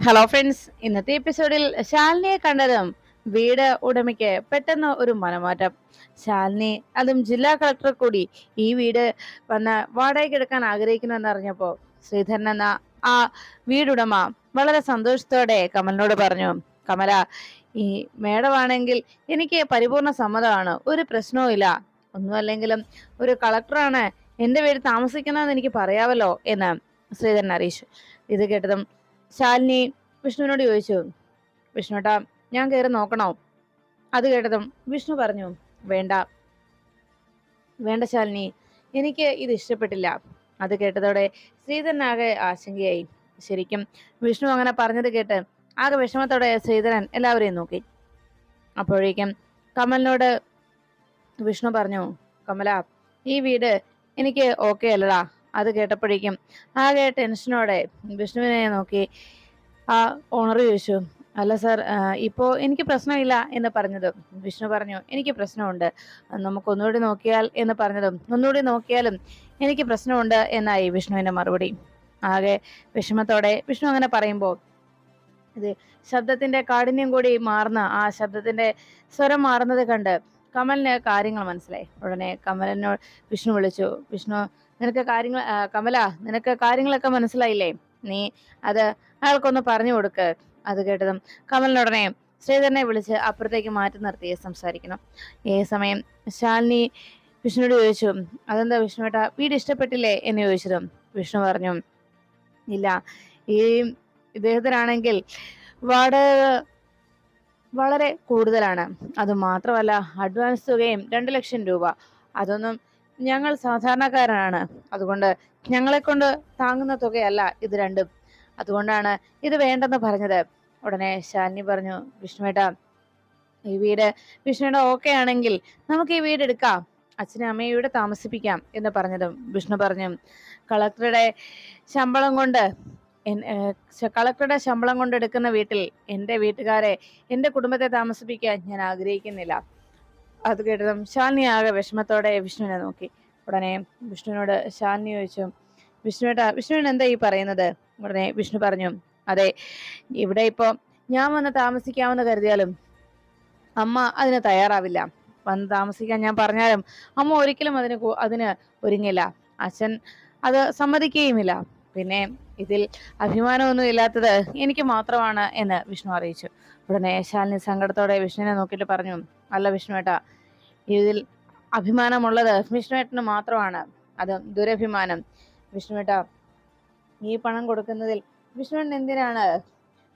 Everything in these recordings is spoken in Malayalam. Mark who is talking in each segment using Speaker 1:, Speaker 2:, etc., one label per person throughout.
Speaker 1: ഹലോ ഫ്രണ്ട്സ് ഇന്നത്തെ എപ്പിസോഡിൽ ശാലിനിയെ കണ്ടതും വീട് ഉടമയ്ക്ക് പെട്ടെന്ന് ഒരു മനമാറ്റം. ശാലിനി അതും ജില്ലാ കളക്ടർ കൂടി ഈ വീട് വന്ന് വാടകയ്ക്ക് എടുക്കാൻ ആഗ്രഹിക്കുന്നുവെന്ന് അറിഞ്ഞപ്പോൾ ശ്രീധരൻ എന്ന ആ വീടുടമ വളരെ സന്തോഷത്തോടെ കമലിനോട് പറഞ്ഞു കമല ഈ മേഡമാണെങ്കിൽ എനിക്ക് പരിപൂർണ സമ്മതമാണ്. ഒരു പ്രശ്നവും ഇല്ല. ഒന്നുമല്ലെങ്കിലും ഒരു കളക്ടറാണ് എന്റെ വീട് താമസിക്കണമെന്ന് എനിക്ക് പറയാമല്ലോ എന്ന് ശ്രീധരൻ അറിയിച്ചു ഇത് കേട്ടതും ശാലിനി വിഷ്ണുവിനോട് ചോദിച്ചു വിഷ്ണുട്ടാ ഞാൻ കയറി നോക്കണോ? അത് കേട്ടതും വിഷ്ണു പറഞ്ഞു വേണ്ട. വേണ്ട ശാലിനി എനിക്ക് ഇത് ഇഷ്ടപ്പെട്ടില്ല. അത് കേട്ടതോടെ ശ്രീധരനാകെ ആശങ്കയായി. ശരിക്കും വിഷ്ണു അങ്ങനെ പറഞ്ഞത് കേട്ട് ആകെ വിഷമത്തോടെ ശ്രീധരൻ എല്ലാവരെയും നോക്കി. അപ്പോഴേക്കും കമലിനോട് വിഷ്ണു പറഞ്ഞു കമല ഈ വീട് എനിക്ക് ഓക്കെ അല്ലടാ. അത് കേട്ടപ്പോഴേക്കും ആകെ ടെൻഷനോടെ വിഷ്ണുവിനെ നോക്കി. ആ ഓണർ ചോദിച്ചു അല്ല സർ ഇപ്പോൾ എനിക്ക് പ്രശ്നമില്ല എന്ന് പറഞ്ഞതും വിഷ്ണു പറഞ്ഞു എനിക്ക് പ്രശ്നമുണ്ട്. നമുക്ക് ഒന്നുകൂടി നോക്കിയാൽ എന്ന് പറഞ്ഞതും ഒന്നുകൂടി നോക്കിയാലും എനിക്ക് പ്രശ്നമുണ്ട് എന്നായി വിഷ്ണുവിന്റെ മറുപടി. ആകെ വിഷമത്തോടെ വിഷ്ണു അങ്ങനെ പറയുമ്പോൾ ഇത് ശബ്ദത്തിന്റെ കാഠിന്യം കൂടി മാറുന്ന ആ ശബ്ദത്തിന്റെ സ്വരം മാറുന്നത് കണ്ട് കമലിന് കാര്യങ്ങൾ മനസ്സിലായി. ഉടനെ കമലിനോട് വിഷ്ണു വിളിച്ചു വിഷ്ണു നിനക്ക് കാര്യങ്ങൾ കമല നിനക്ക് കാര്യങ്ങളൊക്കെ മനസ്സിലായില്ലേ? നീ അത് അയാൾക്കൊന്ന് പറഞ്ഞു കൊടുക്ക്. അത് കേട്ടതും കമലിനുടനെ ശ്രീധരനെ വിളിച്ച് അപ്പുറത്തേക്ക് മാറ്റി നിർത്തിയെ സംസാരിക്കണം. ഈ സമയം ശാലിനി വിഷ്ണുവോട് ചോദിച്ചു അതെന്താ വിഷ്ണുവേട്ട വീട് ഇഷ്ടപ്പെട്ടില്ലേ? എന്ന് ചോദിച്ചതും വിഷ്ണു പറഞ്ഞു ഇല്ല. ഈ ഇദ്ദേഹത്തിനാണെങ്കിൽ വാടക വളരെ കൂടുതലാണ്. അത് മാത്രമല്ല അഡ്വാൻസ് തുകയും രണ്ട് ലക്ഷം രൂപ. അതൊന്നും ഞങ്ങൾ സാധാരണക്കാരാണ് അതുകൊണ്ട് ഞങ്ങളെ കൊണ്ട് താങ്ങുന്ന തുകയല്ല ഇത് രണ്ടും. അതുകൊണ്ടാണ് ഇത് വേണ്ടെന്ന് പറഞ്ഞത്. ഉടനെ ശാലിനി പറഞ്ഞു വിഷ്ണുവേട്ട ഈ വീട് വിഷ്ണുവേട്ട ഓക്കെ ആണെങ്കിൽ നമുക്ക് ഈ വീട് എടുക്കാം. അച്ഛനും അമ്മയും ഇവിടെ താമസിപ്പിക്കാം എന്ന് പറഞ്ഞതും വിഷ്ണു പറഞ്ഞു. കളക്ടറുടെ ശമ്പളം കൊണ്ട് കളക്ടറുടെ ശമ്പളം കൊണ്ട് എടുക്കുന്ന വീട്ടിൽ എന്റെ വീട്ടുകാരെ എന്റെ കുടുംബത്തെ താമസിപ്പിക്കാൻ ഞാൻ ആഗ്രഹിക്കുന്നില്ല. അത് കേട്ടതും ശാലിനി ആകെ വിഷമത്തോടെ വിഷ്ണുവിനെ നോക്കി. ഉടനെ വിഷ്ണുവിനോട് ശാലിനി ചോദിച്ചു വിഷ്ണുവേട്ടാ വിഷ്ണുവിന് എന്താ ഈ പറയുന്നത്? ഉടനെ വിഷ്ണു പറഞ്ഞു അതെ ഇവിടെ ഇപ്പോ ഞാൻ വന്ന് താമസിക്കാമെന്ന് കരുതിയാലും അമ്മ അതിന് തയ്യാറാവില്ല. വന്ന് താമസിക്കാൻ ഞാൻ പറഞ്ഞാലും അമ്മ ഒരിക്കലും അതിന് അതിന് ഒരുങ്ങില്ല. അച്ഛൻ അത് സമ്മതിക്കുകയുമില്ല. പിന്നെ ഇതിൽ അഭിമാനമൊന്നും ഇല്ലാത്തത് എനിക്ക് മാത്രമാണ് എന്ന് വിഷ്ണു അറിയിച്ചു. ഉടനെ ശാലിനി സങ്കടത്തോടെ വിഷ്ണുവിനെ നോക്കിയിട്ട് പറഞ്ഞു അല്ല വിഷ്ണുവേട്ട ഇതിൽ അഭിമാനമുള്ളത് വിഷ്ണുവേട്ടന് മാത്രമാണ്. അത് ദുരഭിമാനം. വിഷ്ണുവേട്ട ഈ പണം കൊടുക്കുന്നതിൽ വിഷ്ണുവേട്ടൻ എന്തിനാണ്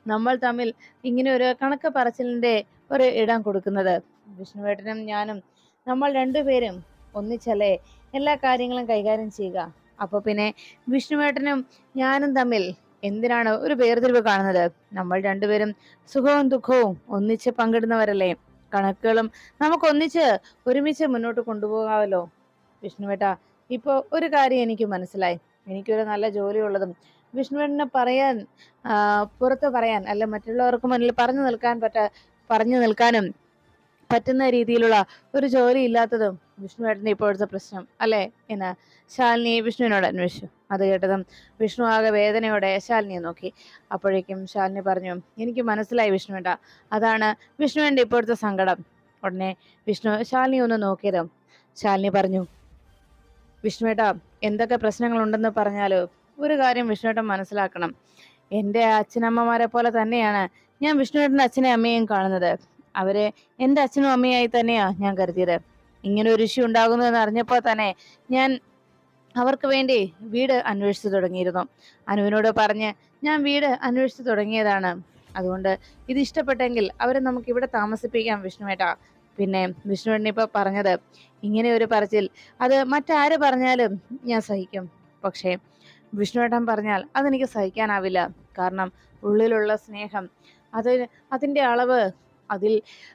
Speaker 1: നമ്മൾ തമ്മിൽ ഇങ്ങനെ ഒരു കണക്ക് പറച്ചിലിന്റെ ഒരു ഇടം കൊടുക്കുന്നത്? വിഷ്ണുവേട്ടനും ഞാനും നമ്മൾ രണ്ടുപേരും ഒന്നിച്ചല്ലേ എല്ലാ കാര്യങ്ങളും കൈകാര്യം ചെയ്യുക? അപ്പോൾ പിന്നെ വിഷ്ണുവേട്ടനും ഞാനും തമ്മിൽ എന്തിനാണ് ഒരു വേർതിരിവ് കാണുന്നത്? നമ്മൾ രണ്ടുപേരും സുഖവും ദുഃഖവും ഒന്നിച്ച് പങ്കിടുന്നവരല്ലേ? കണക്കുകളും നമുക്ക് ഒന്നിച്ച് ഒരുമിച്ച് മുന്നോട്ട് കൊണ്ടുപോകാമല്ലോ. വിഷ്ണുവേട്ട ഇപ്പോൾ ഒരു കാര്യം എനിക്ക് മനസ്സിലായി. എനിക്കൊരു നല്ല ജോലിയുള്ളതും വിഷ്ണുവേട്ടനെ പറയാൻ പുറത്ത് പറയാൻ അല്ല മറ്റുള്ളവർക്ക് മുന്നിൽ പറഞ്ഞു നിൽക്കാൻ പറ്റ പറഞ്ഞു നിൽക്കാനും പറ്റുന്ന രീതിയിലുള്ള ഒരു ജോലി ഇല്ലാത്തതും വിഷ്ണുവേട്ടന്റെ ഇപ്പോഴത്തെ പ്രശ്നം അല്ലേ? എന്ന് ശാലിനി വിഷ്ണുവിനോട് അന്വേഷിച്ചു. അത് കേട്ടതും വിഷ്ണു ആകെ വേദനയോടെ ശാലിനിയെ നോക്കി. അപ്പോഴേക്കും ശാലിനി പറഞ്ഞു എനിക്ക് മനസ്സിലായി വിഷ്ണുവേട്ട. അതാണ് വിഷ്ണുവിന്റെ ഇപ്പോഴത്തെ സങ്കടം. ഉടനെ വിഷ്ണു ശാലിനി ഒന്ന് നോക്കിയതും ശാലിനി പറഞ്ഞു വിഷ്ണുവേട്ട എന്തൊക്കെ പ്രശ്നങ്ങളുണ്ടെന്ന് പറഞ്ഞാലോ ഒരു കാര്യം വിഷ്ണുവേട്ടൻ മനസ്സിലാക്കണം. എന്റെ അച്ഛനമ്മമാരെ പോലെ തന്നെയാണ് ഞാൻ വിഷ്ണുവേട്ടന്റെ അച്ഛനെയും അമ്മയും കാണുന്നത്. അവരെ എന്റെ അച്ഛനും അമ്മയായി തന്നെയാ? ഞാൻ കരുതിയത്. ഇങ്ങനെ ഒരു ഇഷ്യൂ ഉണ്ടാകുന്നു എന്ന് അറിഞ്ഞപ്പോൾ തന്നെ ഞാൻ അവർക്ക് വേണ്ടി വീട് അന്വേഷിച്ചു തുടങ്ങിയിരുന്നു. അനുവിനോട് പറഞ്ഞ് ഞാൻ വീട് അന്വേഷിച്ചു തുടങ്ങിയതാണ്. അതുകൊണ്ട് ഇത് ഇഷ്ടപ്പെട്ടെങ്കിൽ അവരെ നമുക്ക് ഇവിടെ താമസിപ്പിക്കാം വിഷ്ണുവേട്ട. പിന്നെ വിഷ്ണുവേട്ടൻ ഇപ്പൊ പറഞ്ഞത് ഇങ്ങനെ ഒരു പറച്ചിൽ. അത് മറ്റാര് പറഞ്ഞാലും ഞാൻ സഹിക്കും. പക്ഷേ വിഷ്ണുവേട്ടൻ പറഞ്ഞാൽ അതെനിക്ക് സഹിക്കാനാവില്ല. കാരണം ഉള്ളിലുള്ള സ്നേഹം അത് അതിന്റെ അളവ് അതിൽ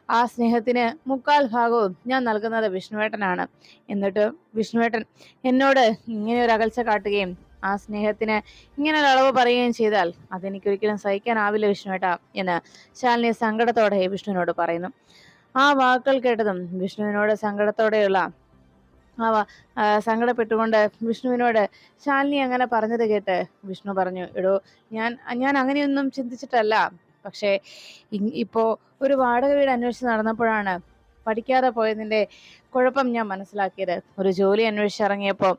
Speaker 1: ആ സ്നേഹത്തിന് മുക്കാൽ ഭാഗവും ഞാൻ നൽകുന്നത് വിഷ്ണുവേട്ടനാണ്. എന്നിട്ട് വിഷ്ണുവേട്ടൻ എന്നോട് ഇങ്ങനെ ഒരു അകൽച്ച കാട്ടുകയും ആ സ്നേഹത്തിന് ഇങ്ങനെ ഒരു അളവ് പറയുകയും ചെയ്താൽ അതെനിക്കൊരിക്കലും സഹിക്കാനാവില്ല വിഷ്ണുവേട്ട എന്ന് ശാലിനി സങ്കടത്തോടെ വിഷ്ണുവിനോട് പറയുന്നു. ആ വാക്കുകൾ കേട്ടതും വിഷ്ണുവിനോട് സങ്കടത്തോടെയുള്ള അവ സങ്കടപ്പെട്ടുകൊണ്ട് വിഷ്ണുവിനോട് ശാലിനി അങ്ങനെ പറഞ്ഞത് കേട്ട് വിഷ്ണു പറഞ്ഞു എടോ ഞാൻ ഞാൻ അങ്ങനെയൊന്നും ചിന്തിച്ചിട്ടല്ല. പക്ഷേ ഇപ്പോൾ ഇപ്പോ ഒരു വാടക വീട് അന്വേഷിച്ച് നടന്നപ്പോഴാണ് പഠിക്കാതെ പോയതിന്റെ കുഴപ്പം ഞാൻ മനസ്സിലാക്കിയത്. ഒരു ജോലി അന്വേഷിച്ചിറങ്ങിയപ്പോൾ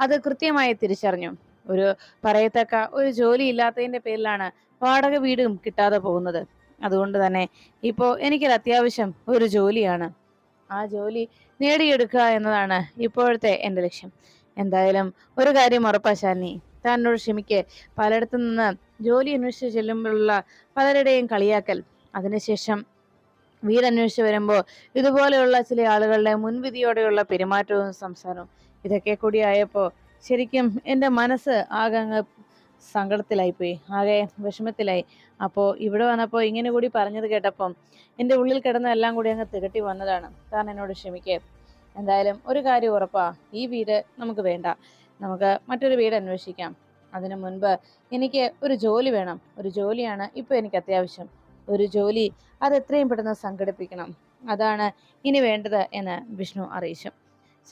Speaker 1: അത് കൃത്യമായി തിരിച്ചറിഞ്ഞു. ഒരു പറയത്തക്ക ഒരു ജോലി ഇല്ലാത്തതിന്റെ പേരിലാണ് വാടക വീടും കിട്ടാതെ പോകുന്നത്. അതുകൊണ്ട് തന്നെ ഇപ്പോൾ എനിക്കൊരു അത്യാവശ്യം ഒരു ജോലിയാണ്. ആ ജോലി നേടിയെടുക്കുക എന്നതാണ് ഇപ്പോഴത്തെ എന്റെ ലക്ഷ്യം. എന്തായാലും ഒരു കാര്യം ഉറപ്പാ താനോട് ക്ഷമിക്ക്. പലയിടത്തു നിന്ന് ജോലി അന്വേഷിച്ച് ചെല്ലുമ്പോഴുള്ള പലരുടെയും കളിയാക്കൽ. അതിനുശേഷം വീട് അന്വേഷിച്ച് വരുമ്പോൾ ഇതുപോലെയുള്ള ചില ആളുകളുടെ മുൻവിധിയോടെയുള്ള പെരുമാറ്റവും സംസാരവും ഇതൊക്കെ കൂടി ആയപ്പോൾ ശരിക്കും എന്റെ മനസ്സ് ആകെ അങ്ങ് സങ്കടത്തിലായിപ്പോയി. ആകെ വിഷമത്തിലായി. അപ്പോൾ ഇവിടെ വന്നപ്പോൾ ഇങ്ങനെ കൂടി പറഞ്ഞത് കേട്ടപ്പം എന്റെ ഉള്ളിൽ കിടന്ന എല്ലാം കൂടി അങ്ങ് തികട്ടി വന്നതാണ്. താൻ എന്നോട് ക്ഷമിക്കേ. എന്തായാലും ഒരു കാര്യം ഉറപ്പാ. ഈ വീട് നമുക്ക് വേണ്ട. നമുക്ക് മറ്റൊരു വീട് അന്വേഷിക്കാം. അതിനു മുൻപ് എനിക്ക് ഒരു ജോലി വേണം. ഒരു ജോലിയാണ് ഇപ്പോൾ എനിക്ക് അത്യാവശ്യം. ഒരു ജോലി അത് എത്രയും പെട്ടെന്ന് സംഘടിപ്പിക്കണം. അതാണ് ഇനി വേണ്ടത് എന്ന് വിഷ്ണു അറിയിച്ചു.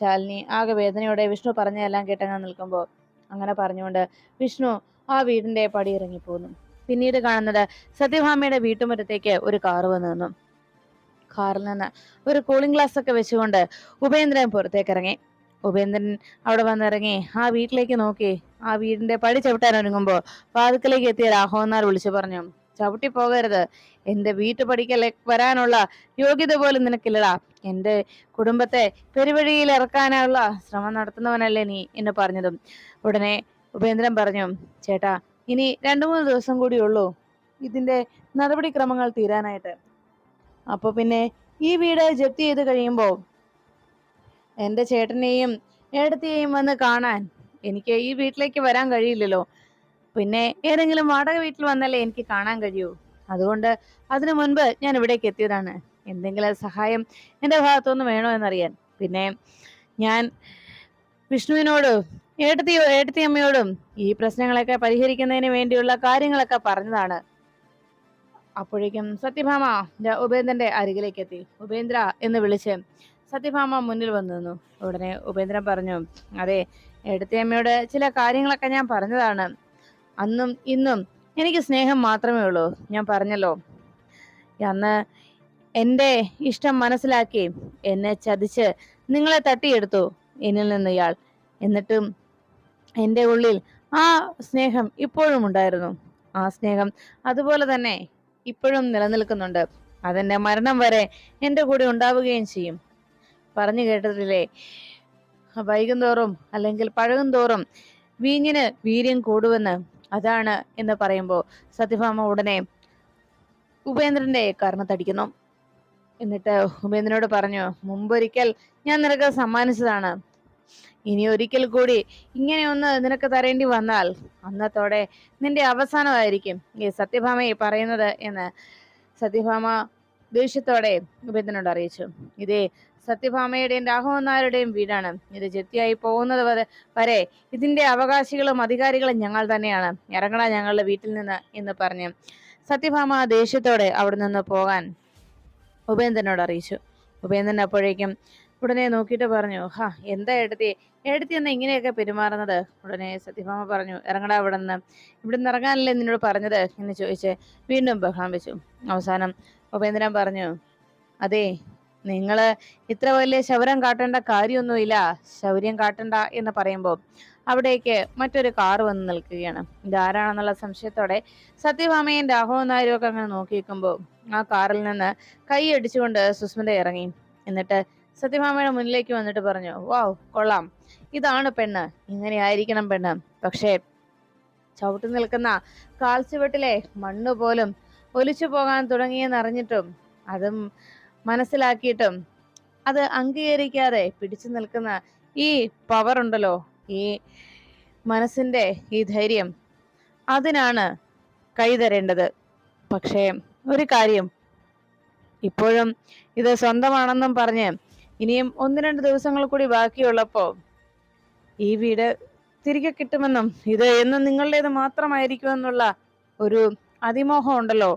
Speaker 1: ശാലിനി ആകെ വേദനയോടെ വിഷ്ണു പറഞ്ഞതെല്ലാം കേട്ടങ്ങ് നിൽക്കുമ്പോൾ അങ്ങനെ പറഞ്ഞുകൊണ്ട് വിഷ്ണു ആ വീടിന്റെ പടി ഇറങ്ങിപ്പോന്നു പിന്നീട് കാണുന്നത് സത്യഭാമയുടെ വീട്ടുമുറ്റത്തേക്ക് ഒരു കാറ് വന്നു നിന്നു. കാറിൽ നിന്ന് ഒരു കൂളിംഗ് ഗ്ലാസ് ഒക്കെ വെച്ചുകൊണ്ട് ഉപേന്ദ്രൻ പുറത്തേക്ക് ഇറങ്ങി. ഉപേന്ദ്രൻ അവിടെ വന്നിറങ്ങി ആ വീട്ടിലേക്ക് നോക്കി. ആ വീടിന്റെ പടി ചവിട്ടാൻ ഒരുങ്ങുമ്പോൾ വാതുക്കലേക്ക് എത്തിയ രാഘവന്നാർ വിളിച്ചു പറഞ്ഞു ചവിട്ടി പോകരുത്. എന്റെ വീട്ടുപടിക്കൽ വരാനുള്ള യോഗ്യത പോലും നിനക്കില്ലടാ. എന്റെ കുടുംബത്തെ പെരുവഴിയിൽ ഇറക്കാനുള്ള ശ്രമം നടത്തുന്നവനല്ലേ നീ എന്ന് പറഞ്ഞതും. ഉടനെ ഉപേന്ദ്രൻ പറഞ്ഞു ചേട്ടാ ഇനി രണ്ടു മൂന്ന് ദിവസം കൂടി ഉള്ളൂ. ഇതിന്റെ നടപടിക്രമങ്ങൾ തീരാനായിട്ട്. അപ്പൊ പിന്നെ ഈ വീട് ജപ്തി ചെയ്ത് കഴിയുമ്പോൾ എന്റെ ചേട്ടനെയും ഏടത്തെയും വന്ന് കാണാൻ എനിക്ക് ഈ വീട്ടിലേക്ക് വരാൻ കഴിയില്ലല്ലോ. പിന്നെ ഏതെങ്കിലും വാടക വീട്ടിൽ വന്നല്ലേ എനിക്ക് കാണാൻ കഴിയൂ. അതുകൊണ്ട് അതിനു മുൻപ് ഞാൻ ഇവിടേക്ക് എത്തിയതാണ്. എന്തെങ്കിലും സഹായം എന്റെ ഭാഗത്തുനിന്ന് വേണോ എന്നറിയാൻ. പിന്നെ ഞാൻ വിഷ്ണുവിനോട് ഏട്ടത്തിയോ ഏട്ടത്തിയമ്മയോടും ഈ പ്രശ്നങ്ങളൊക്കെ പരിഹരിക്കുന്നതിന് വേണ്ടിയുള്ള കാര്യങ്ങളൊക്കെ പറഞ്ഞതാണ്. അപ്പോഴേക്കും സത്യഭാമ ഉപേന്ദ്രന്റെ അരികിലേക്ക് എത്തി. ഉപേന്ദ്ര എന്ന് വിളിച്ച് സത്യഭാമ മുന്നിൽ വന്നു നിന്നു. ഉടനെ ഉപേന്ദ്രൻ പറഞ്ഞു അതെ എടുത്തയമ്മയോട് ചില കാര്യങ്ങളൊക്കെ ഞാൻ പറഞ്ഞതാണ്. അന്നും ഇന്നും എനിക്ക് സ്നേഹം മാത്രമേ ഉള്ളൂ. ഞാൻ പറഞ്ഞല്ലോ. അന്ന് എന്റെ ഇഷ്ടം മനസ്സിലാക്കി എന്നെ ചതിച്ച് നിങ്ങളെ തട്ടിയെടുത്തു എന്നിൽ നിന്ന് ഇയാൾ. എന്നിട്ടും എന്റെ ഉള്ളിൽ ആ സ്നേഹം ഇപ്പോഴും ഉണ്ടായിരുന്നു. ആ സ്നേഹം അതുപോലെ തന്നെ ഇപ്പോഴും നിലനിൽക്കുന്നുണ്ട്. അതെന്റെ മരണം വരെ എന്റെ കൂടെ ഉണ്ടാവുകയും ചെയ്യും. പറഞ്ഞു കേട്ടതില്ലേ? വൈകുന്തോറും അല്ലെങ്കിൽ പഴകും തോറും വീഞ്ഞിന് വീര്യം കൂടുവെന്ന് അതാണ് എന്ന് പറയുമ്പോൾ സത്യഭാമ ഉടനെ ഉപേന്ദ്രന്റെ കർണത്തടിക്കുന്നു. എന്നിട്ട് ഉപേന്ദ്രനോട് പറഞ്ഞു മുമ്പൊരിക്കൽ ഞാൻ നിനക്ക് സമ്മാനിച്ചതാണ്. ഇനി ഒരിക്കൽ കൂടി ഇങ്ങനെ ഒന്ന് നിനക്ക് തരേണ്ടി വന്നാൽ അന്നത്തോടെ നിന്റെ അവസാനമായിരിക്കും ഈ സത്യഭാമയെ പറയുന്നത് എന്ന് സത്യഭാമ ദേഷ്യത്തോടെ ഉപേന്ദ്രനോട് അറിയിച്ചു. ഇതേ സത്യഭാമയുടെയും രാഘവൻ വീടാണ്. ഇത് ജപ്തിയായി പോകുന്നത് വരെ ഇതിന്റെ അവകാശികളും അധികാരികളും ഞങ്ങൾ തന്നെയാണ്. ഇറങ്ങണ ഞങ്ങളുടെ വീട്ടിൽ നിന്ന് എന്ന് പറഞ്ഞു സത്യഭാമ ദേഷ്യത്തോടെ അവിടെ നിന്ന് പോകാൻ ഉപേന്ദ്രനോട് അറിയിച്ചു. ഉപേന്ദ്രൻ അപ്പോഴേക്കും ഉടനെ നോക്കിയിട്ട് പറഞ്ഞു ഹാ എന്താ എടുത്തി എടുത്തി എന്ന് ഇങ്ങനെയൊക്കെ പെരുമാറുന്നത്? ഉടനെ സത്യഭാമ പറഞ്ഞു ഇറങ്ങടാ ഇവിടെ നിന്ന് ഇവിടെ നിന്ന് ഇറങ്ങാനല്ലേ നിന്നോട് പറഞ്ഞത്? എന്ന് ചോദിച്ച് വീണ്ടും ബഹളം വെച്ചു. അവസാനം ഉപേന്ദ്രൻ പറഞ്ഞു അതെ നിങ്ങൾ ഇത്ര വലിയ ശൗര്യം കാട്ടേണ്ട കാര്യമൊന്നുമില്ല. ശൗര്യം കാട്ടണ്ട എന്ന് പറയുമ്പോൾ അവിടേക്ക് മറ്റൊരു കാർ വന്ന് നിൽക്കുകയാണ്. ഇതാരാണെന്നുള്ള സംശയത്തോടെ സത്യഭാമയും രാഘവൻ നായരും ഒക്കെ അങ്ങനെ നോക്കിയിരിക്കുമ്പോൾ ആ കാറിൽ നിന്ന് കൈ അടിച്ചുകൊണ്ട് സുസ്മിത ഇറങ്ങി. എന്നിട്ട് സത്യഭാമയുടെ മുന്നിലേക്ക് വന്നിട്ട് പറഞ്ഞു വാവ് കൊള്ളാം. ഇതാണ് പെണ്ണ്. ഇങ്ങനെ ആയിരിക്കണം പെണ്ണ്. പക്ഷേ ചവിട്ടി നിൽക്കുന്ന കാൽച്ചുവെട്ടിലെ മണ്ണ് പോലും ഒലിച്ചു പോകാൻ തുടങ്ങിയെന്നറിഞ്ഞിട്ടും അതും മനസ്സിലാക്കിയിട്ടും അത് അംഗീകരിക്കാതെ പിടിച്ചു നിൽക്കുന്ന ഈ പവർ ഉണ്ടല്ലോ ഈ മനസ്സിന്റെ ഈ ധൈര്യം അതിനാണ് കൈതരേണ്ടത് പക്ഷേ ഒരു കാര്യം ഇപ്പോഴും ഇത് സ്വന്തമാണെന്നും പറഞ്ഞ് ഇനിയും ഒന്ന് രണ്ട് ദിവസങ്ങൾ കൂടി ബാക്കിയുള്ളപ്പോൾ ഈ വീട് തിരികെ കിട്ടുമെന്നും ഇത് എന്നും നിങ്ങളുടേത് മാത്രമായിരിക്കുമെന്നുള്ള ഒരു അതിമോഹം ഉണ്ടല്ലോ.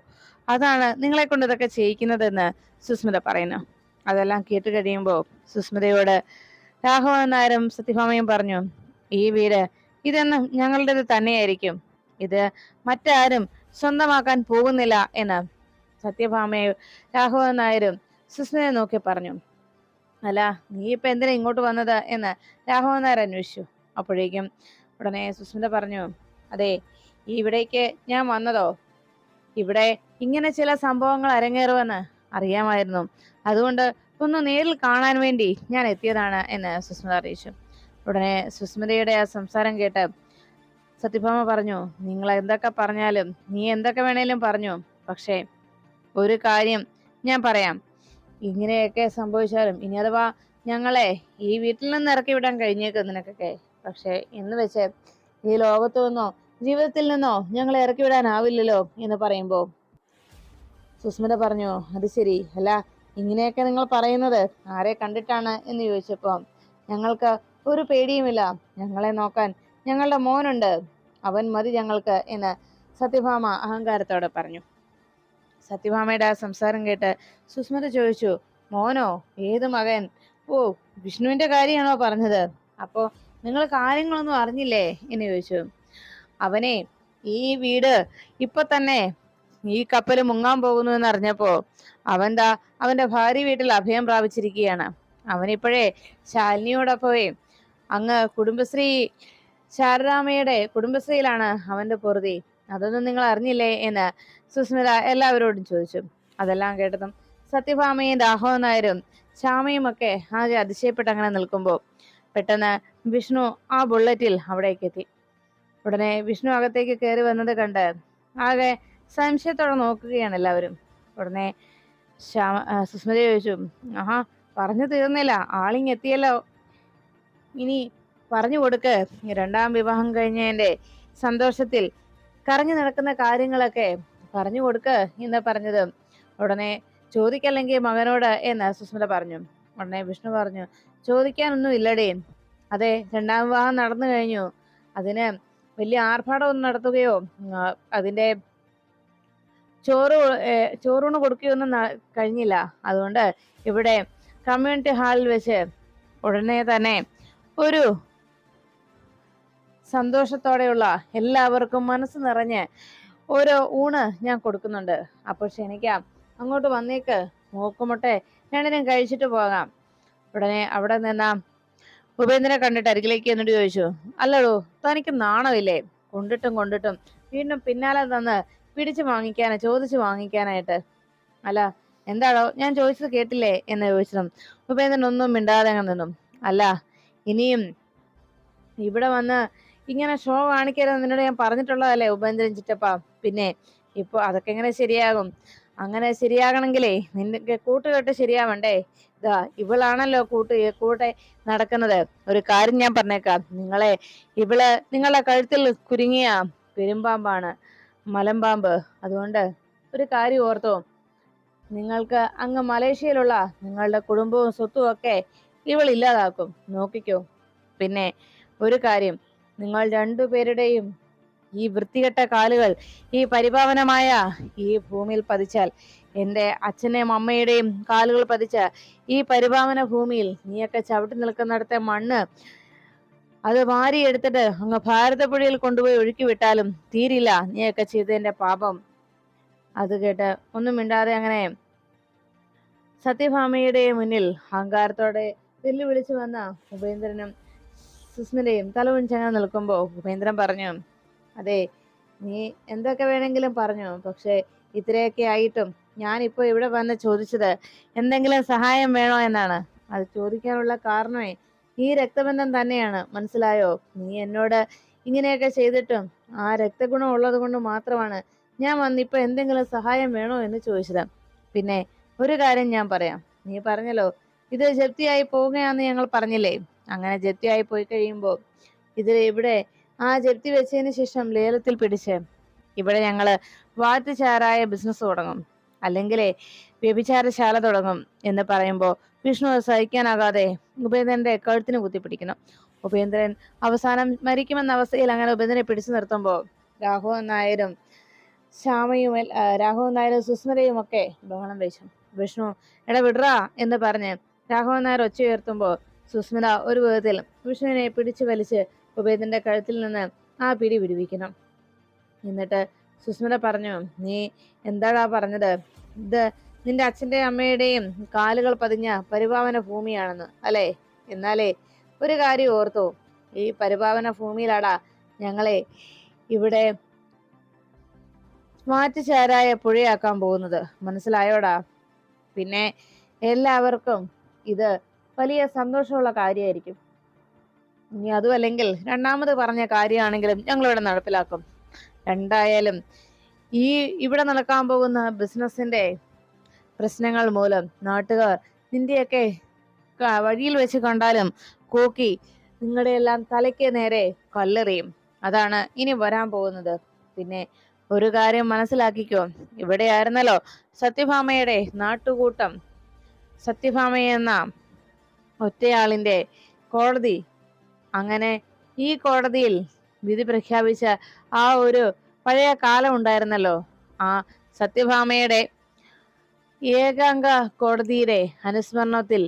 Speaker 1: അതാണ് നിങ്ങളെ കൊണ്ട് ഇതൊക്കെ ചെയ്യിക്കുന്നതെന്ന് സുസ്മിത പറയുന്നു. അതെല്ലാം കേട്ട് കഴിയുമ്പോൾ സുസ്മിതയോട് രാഘവൻ നായരും സത്യഭാമയും പറഞ്ഞു ഈ വീട് ഇതെന്നും ഞങ്ങളുടേത് തന്നെയായിരിക്കും. ഇത് മറ്റാരും സ്വന്തമാക്കാൻ പോകുന്നില്ല എന്ന് സത്യഭാമയും രാഘവൻ നായരും സുസ്മിതയെ നോക്കി പറഞ്ഞു. അല്ല നീ ഇപ്പൊ എന്തിനാ ഇങ്ങോട്ട് വന്നത്? എന്ന് രാഘവൻ നായർ അന്വേഷിച്ചു. അപ്പോഴേക്കും ഉടനെ സുസ്മിത പറഞ്ഞു അതെ ഇവിടേക്ക് ഞാൻ വന്നതോ? ഇവിടെ ഇങ്ങനെ ചില സംഭവങ്ങൾ അരങ്ങേറുമെന്ന് അറിയാമായിരുന്നു. അതുകൊണ്ട് ഒന്ന് നേരിൽ കാണാൻ വേണ്ടി ഞാൻ എത്തിയതാണ് എന്ന് സുസ്മിത അറിയിച്ചു. ഉടനെ സുസ്മിതയുടെ ആ സംസാരം കേട്ട് സത്യഭാമ പറഞ്ഞു നിങ്ങൾ എന്തൊക്കെ പറഞ്ഞാലും നീ എന്തൊക്കെ വേണേലും പറഞ്ഞു. പക്ഷേ ഒരു കാര്യം ഞാൻ പറയാം. ഇങ്ങനെയൊക്കെ സംഭവിച്ചാലും ഇനി അഥവാ ഞങ്ങളെ ഈ വീട്ടിൽ നിന്ന് ഇറക്കി വിടാൻ കഴിഞ്ഞേക്കും നിനക്കൊക്കെ. പക്ഷെ എന്ന് വെച്ച് ഈ ലോകത്തു നിന്നോ ജീവിതത്തിൽ നിന്നോ ഞങ്ങളെ ഇറക്കി വിടാനാവില്ലല്ലോ എന്ന് പറയുമ്പോ സുസ്മിത പറഞ്ഞു അത് ശരി. അല്ല ഇങ്ങനെയൊക്കെ നിങ്ങൾ പറയുന്നത് ആരെ കണ്ടിട്ടാണ്? എന്ന് ചോദിച്ചപ്പോ ഞങ്ങൾക്ക് ഒരു പേടിയുമില്ല. ഞങ്ങളെ നോക്കാൻ ഞങ്ങളുടെ മോനുണ്ട്. അവൻ മതി ഞങ്ങൾക്ക് എന്ന് സത്യഭാമ അഹങ്കാരത്തോടെ പറഞ്ഞു. സത്യഭാമയുടെ ആ സംസാരം കേട്ട് സുസ്മിത ചോദിച്ചു മോനോ ഏത് മകൻ? ഓ വിഷ്ണുവിന്റെ കാര്യമാണോ പറഞ്ഞത്. അപ്പോൾ നിങ്ങൾ കാര്യങ്ങളൊന്നും അറിഞ്ഞില്ലേ? എന്ന് ചോദിച്ചു. അവനെ ഈ വീട് ഇപ്പൊ തന്നെ ഈ കപ്പൽ മുങ്ങാൻ പോകുന്നു എന്ന് അറിഞ്ഞപ്പോ അവൻ ദാ അവന്റെ ഭാര്യ വീട്ടിൽ അഭയം പ്രാപിച്ചിരിക്കുകയാണ്. അവനിപ്പോഴേ ശാലിനിയോടൊപ്പമേ. അങ്ങ് കുടുംബശ്രീ ശാരദാമ്മയുടെ കുടുംബശ്രീയിലാണ് അവന്റെ പൊറുതി. അതൊന്നും നിങ്ങൾ അറിഞ്ഞില്ലേ എന്ന് സുസ്മിത എല്ലാവരോടും ചോദിച്ചു. അതെല്ലാം കേട്ടതും സത്യഭാമയും രാഘവൻ നായരും ശ്യാമയും ഒക്കെ ആകെ അതിശയപ്പെട്ട് അങ്ങനെ നിൽക്കുമ്പോൾ പെട്ടെന്ന് വിഷ്ണു ആ ബുള്ളറ്റിൽ അവിടേക്ക് എത്തി ഉടനെ വിഷ്ണു അകത്തേക്ക് കയറി വന്നത് കണ്ട് ആകെ സംശയത്തോടെ നോക്കുകയാണ് എല്ലാവരും. ഉടനെ ശ്യാമ സുസ്മിത ചോദിച്ചു ആഹാ പറഞ്ഞു തീർന്നില്ല. ആളിങ് എത്തിയല്ലോ. ഇനി പറഞ്ഞു കൊടുക്ക്. രണ്ടാം വിവാഹം കഴിഞ്ഞതിന്റെ സന്തോഷത്തിൽ കറങ്ങി നടക്കുന്ന കാര്യങ്ങളൊക്കെ പറഞ്ഞു കൊടുക്ക് എന്ന് പറഞ്ഞത്. ഉടനെ ചോദിക്കല്ലെങ്കിൽ മകനോട് എന്ന് സുസ്മിത പറഞ്ഞു. ഉടനെ വിഷ്ണു പറഞ്ഞു ചോദിക്കാനൊന്നും ഇല്ലടേ. അതെ രണ്ടാം വിവാഹം നടന്നു കഴിഞ്ഞു. അതിന് വലിയ ആർഭാടമൊന്നും നടത്തുകയോ അതിന്റെ ചോറ് ചോറൂണ് കൊടുക്കുകയൊന്നും കഴിഞ്ഞില്ല. അതുകൊണ്ട് ഇവിടെ കമ്മ്യൂണിറ്റി ഹാളിൽ വെച്ച് ഉടനെ തന്നെ ഒരു സന്തോഷത്തോടെയുള്ള എല്ലാവർക്കും മനസ്സ് നിറഞ്ഞ് ഒരു ഊണ് ഞാൻ കൊടുക്കുന്നുണ്ട്. അപ്പോൾ ക്ഷണിക്കാം. അങ്ങോട്ട് വന്നേക്ക്. മൂക്കുമുട്ടെ. രണ്ടിനും കഴിച്ചിട്ട് പോകാം. ഉടനെ അവിടെ നിന്ന ഉപേന്ദ്രനെ കണ്ടിട്ട് അരികിലേക്ക് എന്നിട്ട് ചോദിച്ചു അല്ലടോ തനിക്ക് നാണമില്ലേ? കൊണ്ടിട്ടും കൊണ്ടിട്ടും. വീണ്ടും പിന്നാലെ തന്ന് പിടിച്ചു വാങ്ങിക്കാനാ ചോദിച്ചു വാങ്ങിക്കാനായിട്ട്. അല്ല എന്താടോ ഞാൻ ചോദിച്ചത് കേട്ടില്ലേ എന്ന് ചോദിച്ചതും ഉപേന്ദ്രൻ ഒന്നും മിണ്ടാതെ അങ്ങ് നിന്നും. അല്ല ഇനിയും ഇവിടെ വന്ന് ഇങ്ങനെ ഷോ കാണിക്കരുത് നിന്നോട് ഞാൻ പറഞ്ഞിട്ടുള്ളതല്ലേ ഉപേന്ദ്രൻ ചിറ്റപ്പ? പിന്നെ ഇപ്പൊ അതൊക്കെ എങ്ങനെ ശരിയാകും? അങ്ങനെ ശരിയാകണമെങ്കിലേ നിന്റെ കൂട്ടുകെട്ട് ശരിയാവണ്ടേ? ഇതാ ഇവളാണല്ലോ കൂട്ട് കൂടെ നടക്കുന്നത്. ഒരു കാര്യം ഞാൻ പറഞ്ഞേക്കാം. നിങ്ങളെ ഇവൾ നിങ്ങളെ കഴുത്തിൽ കുരുങ്ങിയ പെരുമ്പാമ്പാണ്. മലമ്പാമ്പ്. അതുകൊണ്ട് ഒരു കാര്യം ഓർത്തോ. നിങ്ങൾക്ക് അങ്ങ് മലേഷ്യയിലുള്ള നിങ്ങളുടെ കുടുംബവും സ്വത്തും ഒക്കെ ഇവൾ ഇല്ലാതാക്കും. നോക്കിക്കോ. പിന്നെ ഒരു കാര്യം. നിങ്ങൾ രണ്ടുപേരുടെയും ഈ വൃത്തികെട്ട കാലുകൾ ഈ പരിപാവനമായ ഈ ഭൂമിയിൽ പതിച്ചാൽ എന്റെ അച്ഛനെയും അമ്മയുടെയും കാലുകൾ പതിച്ച ഈ പരിപാവന ഭൂമിയിൽ നീയൊക്കെ ചവിട്ടി നിൽക്കുന്നിടത്തെ മണ്ണ് അത് വാരിയെടുത്തിട്ട് അങ്ങ് ഭാരതപ്പുഴയിൽ കൊണ്ടുപോയി ഒഴുക്കി വിട്ടാലും തീരില്ല. നീയൊക്കെ ചെയ്തതിന്റെ പാപം. അത് കേട്ട് ഒന്നും മിണ്ടാതെ അങ്ങനെ സത്യഭാമയുടെ മുന്നിൽ അഹങ്കാരത്തോടെ വെല്ലുവിളിച്ചു വന്ന ഉപേന്ദ്രനും സുസ്മിതയും തല ഉഞ്ചങ്ങനെ നിൽക്കുമ്പോൾ ഉപേന്ദ്രൻ പറഞ്ഞു അതെ നീ എന്തൊക്കെ വേണമെങ്കിലും പറഞ്ഞു പക്ഷെ ഇത്രയൊക്കെ ആയിട്ടും ഞാനിപ്പോൾ ഇവിടെ വന്ന് ചോദിച്ചത് എന്തെങ്കിലും സഹായം വേണോ എന്നാണ്. അത് ചോദിക്കാനുള്ള കാരണമേ ഈ രക്തബന്ധം തന്നെയാണ്. മനസ്സിലായോ? നീ എന്നോട് ഇങ്ങനെയൊക്കെ ചെയ്തിട്ടും ആ രക്തഗുണം ഉള്ളത് കൊണ്ട് മാത്രമാണ് ഞാൻ വന്നിപ്പോ എന്തെങ്കിലും സഹായം വേണോ എന്ന് ചോദിച്ചത്. പിന്നെ ഒരു കാര്യം ഞാൻ പറയാം. നീ പറഞ്ഞല്ലോ ഇത് ജപ്തിയായി പോവുകയാന്ന് ഞങ്ങൾ പറഞ്ഞില്ലേ? അങ്ങനെ ജപ്തിയായി പോയി കഴിയുമ്പോൾ ഇത് ഇവിടെ ആ ജപ്തി വെച്ചതിന് ശേഷം ലേലത്തിൽ പിടിച്ച് ഇവിടെ ഞങ്ങൾ വാറ്റുചാരായ ബിസിനസ് തുടങ്ങും. അല്ലെങ്കിൽ വ്യഭിചാരശാല തുടങ്ങും എന്ന് പറയുമ്പോൾ വിഷ്ണു സഹിക്കാനാകാതെ ഉപേന്ദ്രന്റെ കഴുത്തിന് കുത്തിപ്പിടിക്കുന്നു. ഉപേന്ദ്രൻ അവസാനം മരിക്കുമെന്ന അവസ്ഥയിൽ അങ്ങനെ ഉപേന്ദ്രനെ പിടിച്ചു നിർത്തുമ്പോൾ രാഘവൻ നായരും ശ്യാമയും രാഘവൻ നായരും സുസ്മരയും ഒക്കെ ബഹളം വെച്ചു. വിഷ്ണു എടാ വിടറാ എന്ന് പറഞ്ഞ് രാഘവൻ നായർ ഒച്ച ഉയർത്തുമ്പോൾ സുസ്മിത ഒരു വിധത്തിൽ വിഷ്ണുവിനെ പിടിച്ചു വലിച്ച് ഉപേന്ദ്രന്റെ കഴുത്തിൽ നിന്ന് ആ പിടി വിടുവിക്കണം എന്നിട്ട് സുസ്മിത പറഞ്ഞു നീ എന്താടാ പറഞ്ഞത്? ഇത് നിന്റെ അച്ഛന്റെ അമ്മയുടെയും കാലുകൾ പതിഞ്ഞ പരിപാവന ഭൂമിയാണെന്ന് അല്ലേ? എന്നാലേ ഒരു കാര്യം ഓർത്തോ. ഈ പരിപാവന ഭൂമിയിലാടാ ഞങ്ങളെ ഇവിടെ മാറ്റിച്ചാരായ പുഴയാക്കാൻ പോകുന്നത്. മനസ്സിലായോടാ? പിന്നെ എല്ലാവർക്കും ഇത് വലിയ സന്തോഷമുള്ള കാര്യമായിരിക്കും. ഇനി അതുമല്ലെങ്കിൽ രണ്ടാമത് പറഞ്ഞ കാര്യമാണെങ്കിലും ഞങ്ങളിവിടെ നടപ്പിലാക്കും. രണ്ടായാലും ഈ ഇവിടെ നടക്കാൻ പോകുന്ന ബിസിനസിന്റെ പ്രശ്നങ്ങൾ മൂലം നാട്ടുകാർ നിന്റെയൊക്കെ വഴിയിൽ വെച്ച് കണ്ടാലും കൂക്കി നിങ്ങളുടെ എല്ലാം തലയ്ക്ക് നേരെ കല്ലെറിയും. അതാണ് ഇനി വരാൻ പോകുന്നത്. പിന്നെ ഒരു കാര്യം മനസ്സിലാക്കിക്കോ. ഇവിടെ ആയിരുന്നല്ലോ സത്യഭാമയുടെ നാട്ടുകൂട്ടം. സത്യഭാമ എന്ന ഒറ്റയാളിന്റെ കോടതി. അങ്ങനെ ഈ കോടതിയിൽ വിധി പ്രഖ്യാപിച്ച ആ ഒരു പഴയ കാലം ഉണ്ടായിരുന്നല്ലോ. ആ സത്യഭാമയുടെ ഏകാംഗ കോടതിയുടെ അനുസ്മരണത്തിൽ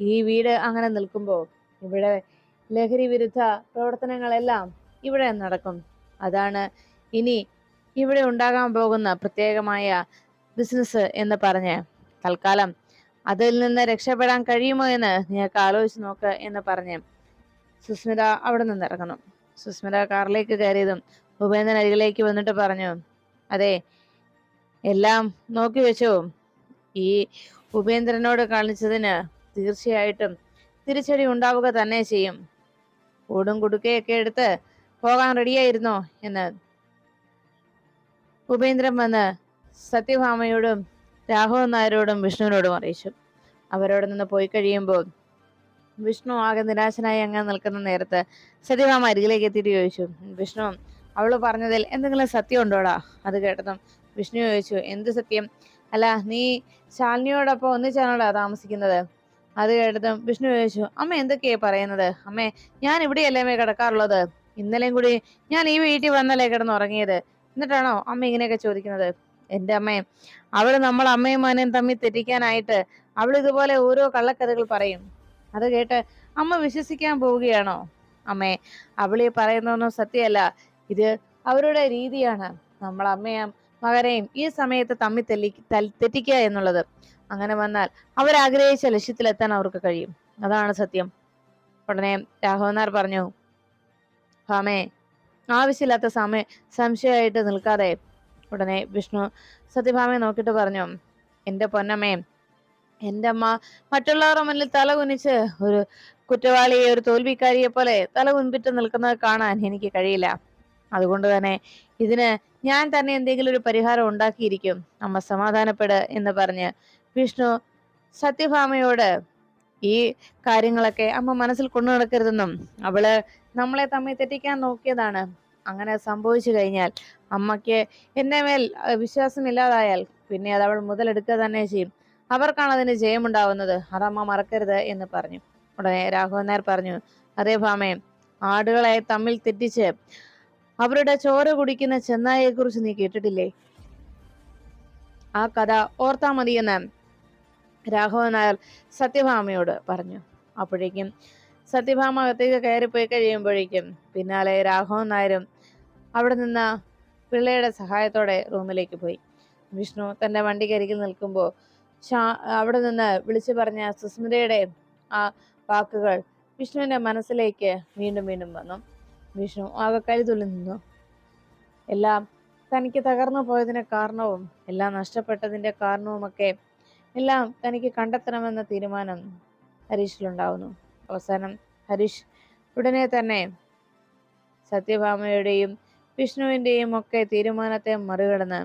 Speaker 1: ഈ വീട് അങ്ങനെ നിൽക്കുമ്പോൾ ഇവിടെ ലഹരി വിരുദ്ധ പ്രവർത്തനങ്ങളെല്ലാം ഇവിടെ നടക്കും. അതാണ് ഇനി ഇവിടെ ഉണ്ടാകാൻ പോകുന്ന പ്രത്യേകമായ ബിസിനസ് എന്ന് പറഞ്ഞ് തൽക്കാലം അതിൽ നിന്ന് രക്ഷപ്പെടാൻ കഴിയുമോ എന്ന് നിങ്ങൾക്ക് ആലോചിച്ച് നോക്ക് എന്ന് പറഞ്ഞ് സുസ്മിത അവിടെ നിന്ന് ഇറങ്ങണം സുസ്മിത കാറിലേക്ക് കയറിയതും ഉപേന്ദ്രൻ അരികിലേക്ക് വന്നിട്ട് പറഞ്ഞു അതെ എല്ലാം നോക്കി വെച്ചോ. ഈ ഉപേന്ദ്രനോട് കാണിച്ചതിന് തീർച്ചയായിട്ടും തിരിച്ചടി ഉണ്ടാവുക തന്നെ ചെയ്യും. കൂടും കുടുക്കയൊക്കെ എടുത്ത് പോകാൻ റെഡിയായിരുന്നോ എന്ന്. ഉപേന്ദ്രൻ വന്ന് സത്യഭാമയോടും രാഘവൻ നായരോടും വിഷ്ണുവിനോടും അറിയിച്ചു. അവരോട് നിന്ന് പോയി കഴിയുമ്പോൾ വിഷ്ണു ആകെ നിരാശനായി അങ്ങ് നിൽക്കുന്ന നേരത്ത് സത്യഭാമ അരികിലേക്ക് എത്തിയിട്ട് ചോദിച്ചു വിഷ്ണു അവൾ പറഞ്ഞതിൽ എന്തെങ്കിലും സത്യം ഉണ്ടോടാ? അത് കേട്ടതും വിഷ്ണു ചോദിച്ചു എന്ത് സത്യം? അല്ല നീ ശാലിനിയോടൊപ്പം ഒന്നിച്ചാണോടാ താമസിക്കുന്നത്? അത് കേട്ടതും വിഷ്ണു ചോദിച്ചു അമ്മ എന്തൊക്കെയാ പറയുന്നത്? അമ്മേ ഞാൻ ഇവിടെയല്ലേ കിടക്കാറുള്ളത്? ഇന്നലെയും കൂടി ഞാൻ ഈ വീട്ടിൽ വന്നല്ലേ കിടന്ന് ഉറങ്ങിയത് എന്നിട്ടാണോ അമ്മ ഇങ്ങനെയൊക്കെ ചോദിക്കുന്നത്? എന്റെ അമ്മേ അവൾ നമ്മൾ അമ്മയും മോനെയും തമ്മിൽ തെറ്റിക്കാനായിട്ട് അവൾ ഇതുപോലെ ഓരോ കള്ളക്കഥകൾ പറയും. അത് കേട്ട് അമ്മ വിശ്വസിക്കാൻ പോവുകയാണോ? അമ്മേ അവളീ പറയുന്നതൊന്നും സത്യമല്ല. ഇത് അവരുടെ രീതിയാണ്. നമ്മൾ അമ്മയും മകനെയും ഈ സമയത്ത് തമ്മിൽ തെല്ലി തെറ്റിക്കുക എന്നുള്ളത്. അങ്ങനെ വന്നാൽ അവരാഗ്രഹിച്ച ലക്ഷ്യത്തിലെത്താൻ അവർക്ക് കഴിയും. അതാണ് സത്യം. ഉടനെ രാഘവനാർ പറഞ്ഞു ഭാമേ ആവശ്യമില്ലാത്ത സമയ സംശയമായിട്ട് നിൽക്കാതെ. ഉടനെ വിഷ്ണു സത്യഭാമയെ നോക്കിയിട്ട് പറഞ്ഞു എന്റെ പൊന്നമ്മേ എന്റെ അമ്മ മറ്റുള്ളവരുടെ മുന്നിൽ തല കുനിച്ച് ഒരു കുറ്റവാളിയെ ഒരു തോൽവിക്കാരിയെ പോലെ തല കുൻപിട്ട് നിൽക്കുന്നത് കാണാൻ എനിക്ക് കഴിയില്ല. അതുകൊണ്ട് തന്നെ ഇതിന് ഞാൻ തന്നെ എന്തെങ്കിലും ഒരു പരിഹാരം ഉണ്ടാക്കിയിരിക്കും. അമ്മ സമാധാനപ്പെട് എന്ന് പറഞ്ഞ് വിഷ്ണു സത്യഭാമയോട് ഈ കാര്യങ്ങളൊക്കെ അമ്മ മനസ്സിൽ കൊണ്ടു നടക്കരുതെന്നും അവൾ നമ്മളെ തമ്മിൽ തെറ്റിക്കാൻ നോക്കിയതാണ്. അങ്ങനെ സംഭവിച്ചു കഴിഞ്ഞാൽ അമ്മയ്ക്ക് എന്നെ മേൽ വിശ്വാസം വിശ്വാസമില്ലാതായാൽ പിന്നെ അത് അവൾ മുതലെടുക്കുക തന്നെ ചെയ്യും. അവർക്കാണ് അതിന് ജയമുണ്ടാവുന്നത്. അതമ്മ മറക്കരുത് എന്ന് പറഞ്ഞു. ഉടനെ രാഘവൻ നായർ പറഞ്ഞു അതേ ഭാമേ ആടുകളെ തമ്മിൽ തെറ്റിച്ച് അവരുടെ ചോര കുടിക്കുന്ന ചെന്നായെ കുറിച്ച് നീ കേട്ടിട്ടില്ലേ? ആ കഥ ഓർത്താ മതിയെന്ന് രാഘവൻ നായർ സത്യഭാമയോട് പറഞ്ഞു. അപ്പോഴേക്കും സത്യഭാമ അകത്തേക്ക് കയറിപ്പോയി കഴിയുമ്പോഴേക്കും പിന്നാലെ രാഘവൻ നായരും അവിടെ നിന്ന് പിള്ളയുടെ സഹായത്തോടെ റൂമിലേക്ക് പോയി. വിഷ്ണു തന്റെ വണ്ടിക്കരികിൽ നിൽക്കുമ്പോൾ ഷാ അവിടെ നിന്ന് വിളിച്ചു പറഞ്ഞ സുസ്മിതയുടെ ആ വാക്കുകൾ വിഷ്ണുവിന്റെ മനസ്സിലേക്ക് വീണ്ടും വീണ്ടും വന്നു. വിഷ്ണു ആകെ നിന്നു? എല്ലാം തനിക്ക് തകർന്നു പോയതിന് കാരണവും എല്ലാം നഷ്ടപ്പെട്ടതിന്റെ കാരണവുമൊക്കെ എല്ലാം തനിക്ക് കണ്ടെത്തണമെന്ന തീരുമാനം ഹരീഷിലുണ്ടാവുന്നു. അവസാനം ഹരീഷ് ഉടനെ തന്നെ സത്യഭാമയുടെയും വിഷ്ണുവിന്റെയും ഒക്കെ തീരുമാനത്തെ മറികടന്ന്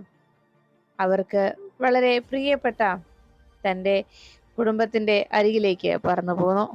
Speaker 1: അവർക്ക് വളരെ പ്രിയപ്പെട്ട തന്റെ കുടുംബത്തിന്റെ അരികിലേക്ക് പറന്നു പോന്നു.